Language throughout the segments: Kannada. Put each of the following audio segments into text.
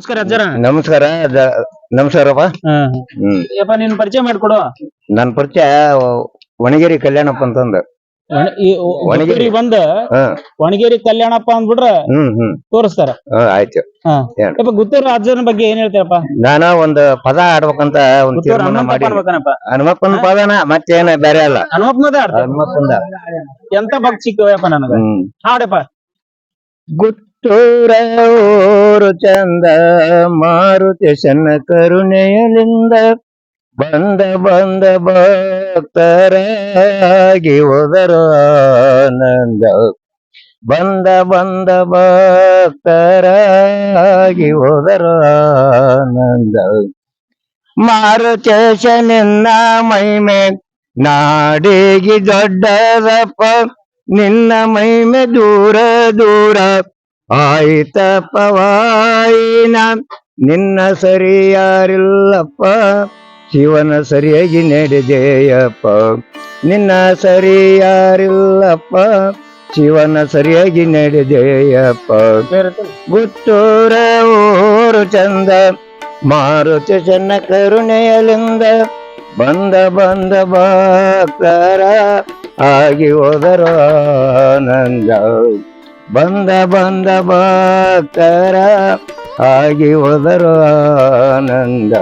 ನಮಸ್ಕಾರ ಅಜ್ಜರ. ನಮಸ್ಕಾರ ದ- ನಮಸ್ಕಾರಪ್ಪ. ಹ್ಮ್. ಯಪ್ಪ ನಿನ್ ಪರಿಚಯ ಮಾಡ್ಕೊಡು. ನನ್ ಪರಿಚಯ ವಣಗೇರಿ ಕಲ್ಯಾಣಪ್ಪ ಅಂತಂದ. ಒಣ- ಈ ಒ- ಒಣಗಿರಿ. ಬಂದ ಹ. ಒಣಗೇರಿ ಕಲ್ಯಾಣಪ್ಪ ಅಂದ್ಬಿಟ್ರ ಹ್ಮ್ ಹ್ಮ್. ತೋರಿಸ್ತಾರ. ಹ, ಆಯ್ತು. ಹಾ. ಯಪ್ಪ ಗುತ್ತೂರು ಅಜ್ಜನ ಬಗ್ಗೆ ಏನ್ ಹೇಳ್ತೀರಪ್ಪ ನಾನ ಒಂದ್ ಪದ ಆಡ್ಬೇಕಂತ ಒಂದ್ ಗುತ್ತೂರು ತೀರ್ಮಾನ ಮಾಡಿ ಅನ್ಬೇಕನಪ್ಪ ಹನುಮಪ್ಪನ ಪದನ ಮತ್ತೇನ ಬೇರೆ ಅಲ್ಲ. ಹನುಮಪ್ಪನದೇ ಆಡ್ತ ಹನುಮಪ್ಪಂದ. ಎಂತ ಭಕ್ತಿ ಸಿಕ್ಕವಪ್ಪ ನನಗ? ಹ್ಮ್. ಹಾಡಪ್ಪ. ಗುತ್ತೂರ ಊರು ಚಂದ ಮಾರುತಿ ಸಣ್ಣ ಕರುಣೆಯಲಿಂದ ಬಂದ ಬಂದ ಭಕ್ತರಾಗಿ ಹೋದರು ಆನಂದ. ಬಂದ ಬಂದ ಭಕ್ತರಾಗಿ ಹೋದರ ಆನಂದ. ಮಾರುತೇಶ ನಿನ್ನ ಮೈಮೆ ನಾಡಿಗೆ ದೊಡ್ಡದಪ್ಪ, ನಿನ್ನ ಮೈಮೆ ದೂರ ದೂರ ಆಯ್ತಪ್ಪವಾಯಿನ ನಿನ್ನ ಸರಿಯಾರಿಲ್ಲಪ್ಪ. ಶಿವನ ಸರಿಯಾಗಿ ನಡೆದೆಯಪ್ಪ. ನಿನ್ನ ಸರಿಯಾರಿಲ್ಲಪ್ಪ. ಶಿವನ ಸರಿಯಾಗಿ ನಡೆದೆಯಪ್ಪ. ಗುತ್ತೂರ ಊರು ಚಂದ, ಮಾರುತಿ ಚೆನ್ನ ಕರುಣೆಯಲಿಂದ ಬಂದ ಬಂದ ಭಕ್ತರ ಆಗಿ ಹೋದರ ಆನಂದ. ಬಂದ ಬಂದ ಭಕ್ತರ ಆಗಿ ಹೋದರು ಆನಂದ.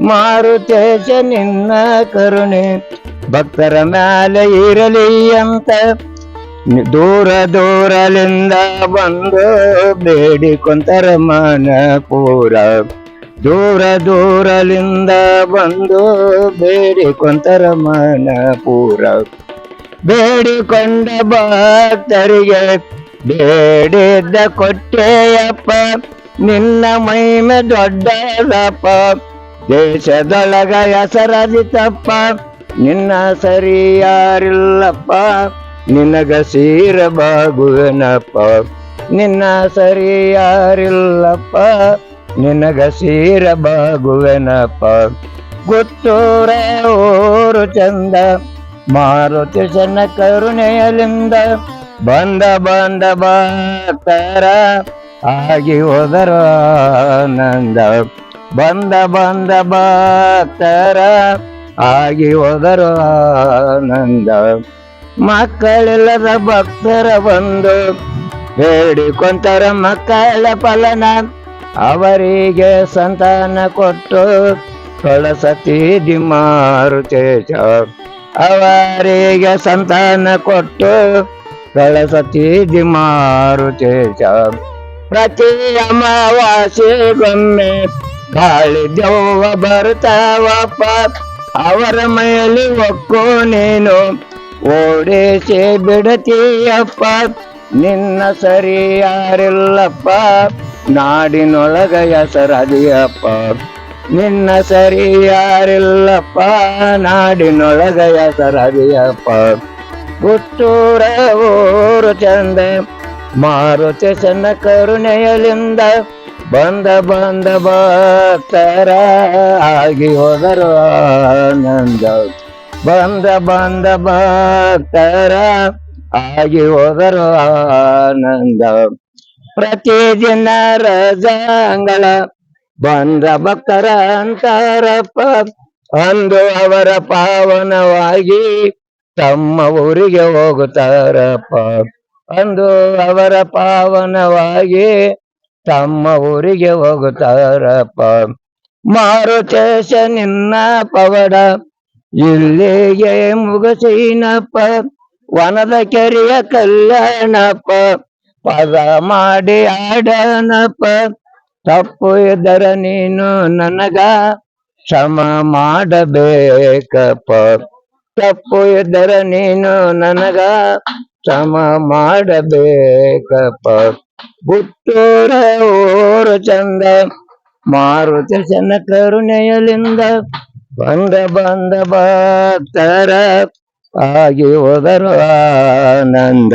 ಮಾರುತೇಶ ನಿನ್ನ ಕರುಣೆ ಭಕ್ತರ ಮ್ಯಾಲೆ ಇರಲಿ ಅಂತ ದೂರ ದೂರಲಿಂದ ಬಂದು ಬೇಡಿಕೊಂತರ ಮನ ಪೂರ ದೂರ ದೂರಲಿಂದ ಬಂದು ಬೇಡಿಕೊಂತರ ಮನ ಪೂರ ಬೇಡಿಕೊಂಡ ಭಕ್ತರಿಗೆ ಬೇಡಿದ್ದ ಕೊಟ್ಟೆಯಪ್ಪ, ನಿನ್ನ ಮೈಮೆ ದೊಡ್ಡದಪ್ಪ. ದೇಶದೊಳಗ ಹೆಸರದಿತಪ್ಪ ನಿನ್ನ ಸರಿ ಯಾರಿಲ್ಲಪ್ಪ. ನಿನಗ ಸೀರ ಬಾಗುವನಪ್ಪ, ನಿನ್ನ ಸರಿ ಯಾರಿಲ್ಲಪ್ಪ. ನಿನಗ ಸೀರ ಬಾಗುವೆನಪ್ಪ. ಗುತ್ತೂರ ಊರು ಚಂದ, ಮಾರುತಿ ಜನ ಕರುಣೆಯಲಿಂದ ಬಂದ ಬಂದ ಭಕ್ತರ ಆಗಿ ಹೋದರ ನಂದ ಬಂದ ಬಂದ ಭಕ್ತರ ಆಗಿ ಹೋದರ ನಂದ ಮಕ್ಕಳಿಲ್ಲದ ಭಕ್ತರ ಬಂದು ಬೇಡಿಕೊಂತರ ಮಕ್ಕಳ ಫಲನ. ಅವರಿಗೆ ಸಂತಾನ ಕೊಟ್ಟು ಕಳಸತಿ ಮಾರುತೇಶ ಅವರಿಗೆ ಸಂತಾನ ಕೊಟ್ಟು ಕಳಸತಿ ಮಾರುತೇಶ ಪ್ರತಿ ಅಮಾವಾಸ್ಯೆಗೊಮ್ಮೆ ಗಾಳಿ ದೆವ್ವ ಬರ್ತಾವಪ್ಪ ಅವರ ಮೈಲಿ ಒಕ್ಕೋ ನೀನು. ಓಡಿಸಿ ಬಿಡತೀಯಪ್ಪ ನಿನ್ನ ಸರಿ ಯಾರಿಲ್ಲಪ್ಪ ನಾಡಿನೊಳಗ ಹೆಸರದಿಯಪ್ಪ ನಿನ್ನ ಸರಿ ಯಾರಿಲ್ಲಪ್ಪ ನಾಡಿನೊಳಗ ಹೆಸರದಿಯಪ್ಪ ಪುತ್ತೂರ ಊರು ಚಂದ. ಮಾರುತಿ ಸಣ್ಣ ಕರುಣೆಯಲಿಂದ ಬಂದ ಬಂದ ಭಕ್ತರ ಆಗಿ ಹೋದರು ಆನಂದ. ಬಂದ ಬಂದ ಭಕ್ತರ ಆಗಿ ಹೋದರು ಆನಂದ. ಪ್ರತಿದಿನ ರಜಾಂಗಳ ಬಂದ ಭಕ್ತರ ಅಂತಾರಪ್ಪ ಅಂದು ಅವರ ಪಾವನವಾಗಿ ತಮ್ಮ ಊರಿಗೆ ಹೋಗುತ್ತಾರಪ್ಪ ಅಂದು ಅವರ ಪಾವನವಾಗಿ ತಮ್ಮ ಊರಿಗೆ ಹೋಗುತ್ತಾರಪ್ಪ ಮಾರುತೇಶ ನಿನ್ನ ಪವಡ ಇಲ್ಲಿಗೆ ಮುಗಸಿನಪ್ಪ, ವನದ ಕೆರೆಯ ಕಲ್ಯಾಣಪ್ಪ, ಪದ ಮಾಡಿ ಆಡನಪ್ಪ, ತಪ್ಪು ಇದ್ದರ ನೀನು ನನಗ ಕ್ಷಮ ಮಾಡಬೇಕಪ್ಪ. ತಪ್ಪು ಇದ್ದರ ನೀನು ನನಗ ಸಮ ಮಾಡಬೇಕಪ್ಪ. ಬುತ್ತೂರ ಊರು ಚಂದ ಮಾರುತಿ ಚೆನ್ನ ಕರುಣೆಯಲಿಂದ ಬಂದ ಬಂದ ಭಕ್ತರ ಆಗಿ ಹೋದರು ಆನಂದ.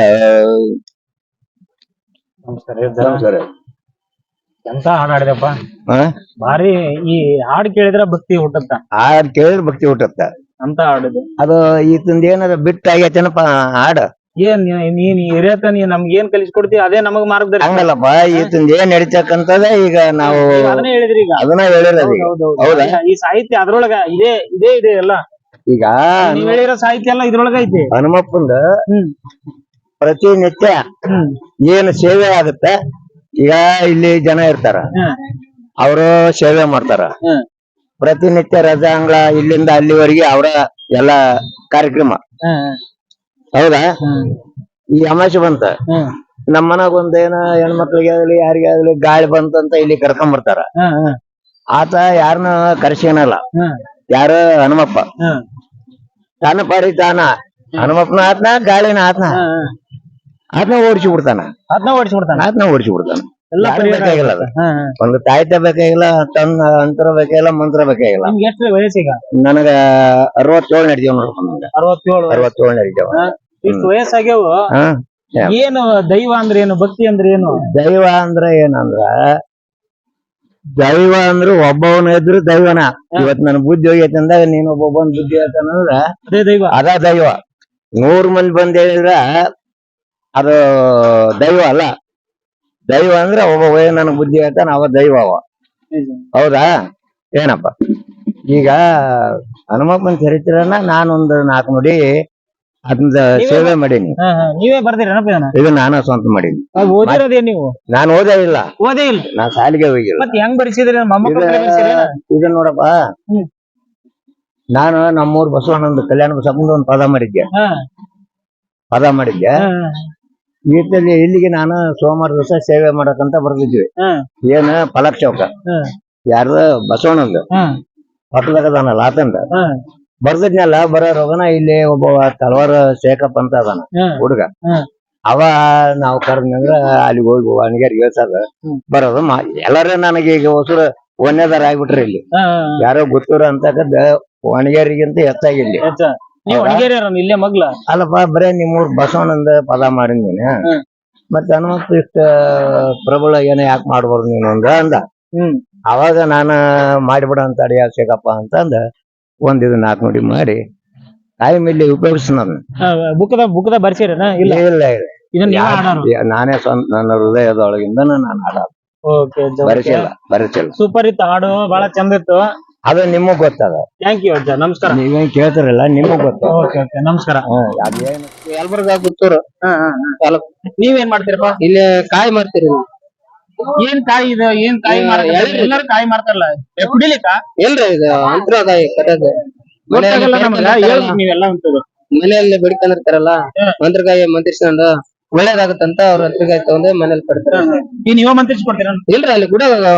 ನಮಸ್ಕಾರ ಎಂತ ಹಾಡಾಡಿದಪ್ಪ? ಭಾರಿ ಈ ಹಾಡ್ ಕೇಳಿದ್ರ ಭಕ್ತಿ ಹುಟ್ಟತ್ತ. ಹಾಡ್ ಕೇಳಿದ್ರೆ ಭಕ್ತಿ ಹುಟ್ಟತ್ತ. ಅಂತ ಹಾಡಿದೆ. ಅದು ಈತಂದ ಏನಾರ ಬಿಟ್ಟ ಆಗೈತೇನಪ್ಪ ಹಾಡ. ಏನ್ ನೀ- ನೀನ್ ಹಿರಿಯತ ನೀ ನಮ್ಗೆ ಏನ್ ಕಲಿಸ್ಕೊಡ್ತಿ ಅದೇ ನಮಗ್ ಮಾರ್ಗದರ್ಶನ. ಹಂಗಲ್ಲಪ್ಪ ಈತಂದ ಏನ್ ನಡಿತಕ್ಕಂತದ ಈಗ ನಾವು ಈಗ ಅದನ್ನೇ ಹೇಳಿದ್ರಿ ಈಗ. ಅದನ್ನ ಹೇಳಿರೋದು ಈಗ. ಹೌದು? ಈ ಸಾಹಿತ್ಯ ಅದ್ರೊಳಗ ಇದೇ ಇದೇ ಇದೆ ಎಲ್ಲ. ಈಗ ನೀವ್ ಹೇಳಿರೋ ಸಾಹಿತ್ಯ ಎಲ್ಲ ಇದ್ರೊಳಗ ಐತಿ. ಹನುಮಪ್ಪಂದ ಹ್ಮ್. ಪ್ರತಿನಿತ್ಯ ಹ್ಮ್. ಏನು ಸೇವೆ ಆಗುತ್ತೆ ಈಗ ಇಲ್ಲಿ ಜನ ಇರ್ತಾರ. ಹ್ಮ್ ಅವರು ಸೇವೆ ಮಾಡ್ತಾರ. ಹ್ಮ್ ಪ್ರತಿನಿತ್ಯ ರಜಾ ಅಂಗಳ ಇಲ್ಲಿಂದ ಅಲ್ಲಿವರೆಗೆ ಅವರ ಎಲ್ಲ ಕಾರ್ಯಕ್ರಮ. ಹೌದಾ? ಈ ಅಮಾಸೆ ಬಂತ? ನಮ್ಮ ಮನಾಗ ಒಂದೇನ ಹೆಣ್ಮಕ್ಳಿಗೆ ಆಗ್ಲಿ ಯಾರಿಗೆ ಆಗ್ಲಿ ಗಾಳಿ ಬಂತಂತ ಇಲ್ಲಿ ಕರ್ಕೊಂಡ್ ಬರ್ತಾರ ಆತ ಯಾರನ್ನ ಕರ್ಸೇನಲ್ಲ ಯಾರ? ಹನುಮಪ್ಪ. ತಾನ ಪಾಡಿ ತಾನ ಹನುಮಪ್ಪನ ಆತ್ನ ಗಾಳಿನ ಆತ್ನ. ಆತ್ನ ಓಡಿಸಿ ಬಿಡ್ತಾನ. ಅದನ್ನ ಓಡಿಸ್ಬಿಡ್ತಾನ ಆತ್ನ ಓಡಿಸಿ ಬಿಡ್ತಾನ. ಎಲ್ಲ ಬೇಕಾಗಿಲ್ಲ ಅದು. ಒಂದು ತಾಯ್ತ ಬೇಕಾಗಿಲ್ಲ ತನ್ನ ಅಂತರ ಬೇಕಾಗಿಲ್ಲ ಮಂತ್ರ ಬೇಕಾಗಿಲ್ಲ. ನಿಮ್ಗೆ ಎಷ್ಟು ವಯಸ್ಸೀಗ ನನಗ ಅರವತ್ತೇಳು ನಡಿದೇವ್ ನೋಡ್ಕೊಂಡ್ ಅರವತ್ತೇಳು ಅರವತ್ತೇಳು ನಡಿದೇವ ಇಷ್ಟು ವಯಸ್ಸಾಗ್ಯವ? ಏನು ದೈವ ಅಂದ್ರೆ ಏನು ಭಕ್ತಿ ಅಂದ್ರೆ ಏನು? ದೈವ ಅಂದ್ರೆ ಏನಂದ್ರ ದೈವ ಅಂದ್ರೆ ಒಬ್ಬವನ ಇದ್ರು ದೈವನ. ಇವತ್ ನನ್ ಬುದ್ಧಿ ಹೋಗೈತೆ ಅಂದಾಗ ನೀನ್ ಒಬ್ಬೊಬ್ಬನ್ ಬುದ್ಧಿ ಹೇಳ್ತಾನಂದ್ರ ಅದೇ ದೈವ. ಅದ ದೈವ. ನೂರ್ ಮಂದಿ ಬಂದ್ ಹೇಳಿದ್ರ ಅದು ದೈವ ಅಲ್ಲ. ದೈವ ಅಂದ್ರೆ ಒಬ್ಬ ವಯನ ನನ್ ಬುದ್ಧಿ ಹೇಳ್ತಾನ ಅವ ದೈವ ಅವ. ಹೌದಾ? ಏನಪ್ಪ? ಈಗ ಹನುಮಪ್ಪನ ಚರಿತ್ರನ ನಾನೊಂದು ನಾಲ್ಕು ನೋಡಿ ಅದನ್ನ ಸೇವೆ ಮಾಡೀನಿ. ನೀವೇ ಬರ್ತೀರಿ ಇದನ್ನ? ಇದು ನಾನು ಸ್ವಂತ ಮಾಡೀನಿ. ಅದ್ ಓದಿರೋದೇ ನೀವು? ನಾನು ಓದೇ ಇಲ್ಲ. ಓದೇ ಇಲ್ಲ. ನಾ ಸಾಲಿಗೆ ಹೋಗಿಲ್ಲ. ಮತ್ತೆ ಹೆಂಗ್ ಬರ್ಸಿದ್ರಿ? ಇದು- ಇದನ್ನ ನೋಡಪ್ಪ. ನಾನು ನಮ್ಮೂರ್ ಬಸವಣ್ಣಂದು ಕಲ್ಯಾಣ ಬಸಪ್ಪಂದು ಒಂದು ಪದ ಮಾಡಿದ್ದೆ. ಪದ ಮಾಡಿದ್ದೆ. ಈತಲ್ಲಿ ಇಲ್ಲಿಗೆ ನಾನು ಸೋಮವಾರ ದಿವಸ ಸೇವೆ ಮಾಡಕಂತ ಬರ್ತಿದ್ವಿ ಏನ ಪಲಕ್ ಚೌಕ? ಯಾರ್ದ? ಬಸವಣ್ಣಂದು. ಪಕ್ಕದಾಗದಾನಲ್ಲ ಆತಂದ ಬರ್ದಿದ್ನಲ್ಲ ಬರೋ ರೋಗನ ಇಲ್ಲಿ ಒಬ್ಬ ತಲವಾರ ಶೇಖಪ್ ಅಂತ ಅದಾನ ಹುಡುಗ. ಅವ ನಾವು ಕರೆದ್ನಂದ್ರ ಅಲ್ಲಿಗೆ ಹೋಗಿ ಅಣಿಗಾರಿ ಹೇಳ್ಸದ ಬರೋದು ಎಲ್ಲರೂ ನನಗೆ ಈಗ ಹೊಸರು ಒಂದೇದಾರ ಆಗ್ಬಿಟ್ರಿ ಇಲ್ಲಿ. ಯಾರೋ ಗೊತ್ತೂರ ಅಂತಕ್ಕದ ವಣಿಗಾರಿಗಿಂತ ಹೆಚ್ಚಾಗಿ ಇಲ್ಲಿ? ನೀವ್? ಇಲ್ಲೇ ಮಗ್ಲ? ಅಲ್ಲಪ್ಪ ಬರೇ ನಿಮ್ಮೂರ್ ಬಸವನಂದ ಪದ ಮಾಡಿದ್ ನೀನು ಹ್ಮ್. ಮತ್ತೆ ಹನುಮಂತ ಇಷ್ಟ ಪ್ರಬಲ ಏನ ಯಾಕೆ ಮಾಡ್ಬಾರ್ದು ನೀನು ಅಂದ. ಅಂದ ಅವಾಗ ನಾನ ಮಾಡಿಬಿಡ ಅಂತ ಅಡಿಯ ಸಿಗಪ್ಪ ಅಂತ ಅಂದ ಒಂದ್ ಇದು ನಾಲ್ಕು ನೋಡಿ ಮಾಡಿ. ಟೈಮ್ ಇಲ್ಲಿ ಉಪಯೋಗಿಸ್ ನಾನು. ಬುಕ್ಕದ ಬರ್ಸಿರೇನ? ಇಲ್ಲ. ಇಲ್ಲ ಇಲ್ಲ. ನಾನೇ ಸ್ವಂತ ನನ್ನ ಹೃದಯದೊಳಗಿಂದ ನಾನು ಹಾಡೋದು ಬರೆಸಿಲ್ಲ ಸೂಪರ್ ಇತ್ತು ಹಾಡು ಬಹಳ ಚಂದ ಇತ್ತು. ಅದು ನಿಮಗ್ ಗೊತ್ತದ. ಥ್ಯಾಂಕ್ ಯು ಅಜ್ಜ. ನಮಸ್ಕಾರ. ನೀವೇನ್ ಕೇಳ್ತಿರಲ್ಲ ನಿಮಗ್ ಗೊತ್ತದ ಓಕೆ ಓಕೆ ನಮಸ್ಕಾರ. ಹ್ಮ್, ಅದೇನು ಯಲಬುರ್ಗಾ ಪುತ್ತೂರು ನೀವೇನ್ ಮಾಡ್ತೀರಪ್ಪ? ಇಲ್ಲಿ ಕಾಯಿ ಮಾಡ್ತೀರಿ ನಾವು. ಏನ್ ಕಾಯಿ ಇದು? ಏನ್ ಕಾಯಿ ಎಳ್ನೀರು. ಎಲ್ಲರೂ ಕಾಯಿ ಮಾಡ್ತಾರಲ್ಲ ಏ, ಕುಡಿಲಿಕ್ಕ? ಇಲ್ರಿ ಇದು ಅಂತರಕಾಯಿ ಕಟ್ಟೋದು. ಗೊತ್ತಾಗಲ್ಲ ನಮ್ಗ. ಬೇಡ್ಕೊಂಡಿರ್ತಾರಲ್ಲ, ಹೇಳ್ಬೇಕು ನೀವೆಲ್ಲ ಅಂತದ್ದು ಮನೆಯಲ್ಲಿ ಬೆಡ್ಕೊಂಡಿರ್ತಾರಲ್ಲ ಇರ್ತಾರಲ್ಲ ಮಂತ್ರಿಗಾಯಿ ಮಂತ್ರಿಸ್ಕೊಂಡು ಒಳ್ಳೇದಾಗತ್ತಂತ ಅವ್ರ ಅಂತರಕಾಯಿ ತಗೊಂಡ್ ಮನೇಲಿ ಪಡ್ತಾರ. ಈ ನೀವೇ ಮಂತ್ರಿಸಿ ಕೊಡ್ತೀರ? ಇಲ್ರಿ ಅಲ್ಲಿ ಕೂಡ ಆ,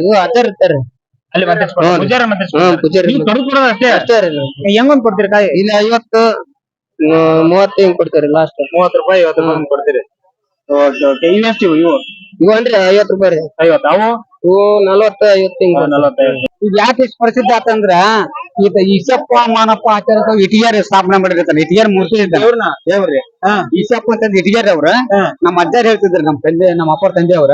ಇದು ಅಜ್ಜಾರ್ ಇರ್ತಾರೆ. ಅಲ್ಲಿ ಮಂತ್ರಿಸಿ ಕೊಡ್ತೀರ ಹ್ಮ್. ಪೂಜಾರ ಮಂತ್ರಿಸಿ ಹ್ಮ್ ನೀವು ಕಡುಬು ಕೊಡೋದು ಅಷ್ಟೇ ಅಷ್ಟೇ ರೀ ನಾವು. ಹೆಂಗೊಂದ್ ಕೊಡ್ತೀರಿ ಕಾಯಿ? ಇಲ್ಲಿ ಐವತ್ತು ಆ, ಮೂವತ್ತು ಹಿಂಗ್ ಕೊಡ್ತಾರೆ ಲಾಸ್ಟ್ ಮೂವತ್ತು ರೂಪಾಯಿ ಐವತ್ತು ರೂಪಾಯಿ ಕೊಡ್ತೀರಿ? Okay okay. ಇವೆಷ್ಟು ಇವು ಇವು? ಇವು ಅಂದ್ರೆ ಐವತ್ತು ರೂಪಾಯಿ ರೀ. ಐವತ್ತು. ಅವು? ಇವು ನಲ್ವತ್ತು ಐವತ್ತು ಹಿಂಗ್ ನಲವತ್ತೈದು ಇದು ಯಾಕೆ ಇಷ್ಟು ಪ್ರಸಿದ್ಧ ಆತಂದ್ರ ಈತ ಈಶಪ್ಪ ಮಾನಪ್ಪ ಆಚಾರ್ಯ ಇಟಿಯಾರ ಸ್ಥಾಪನೆ ಮಾಡಿರ್ತಾನೆ ಇಟಿಯಾರ ಮೂರ್ತಿ ಇದ್ದ. ದೇವ್ರನ್ನ? ದೇವ್ರಿ ಈಶಪ್ಪ ಅಂತಂದ್ ಇಟಿಯಾರ ಅವ್ರ. ನಮ್ಮ ಅಜ್ಜಾರ್ ಹೇಳ್ತಿದ್ರು ನಮ್ಮ ತಂದೆ ನಮ್ಮ ಅಪ್ಪ ತಂದೆ ಅವ್ರ.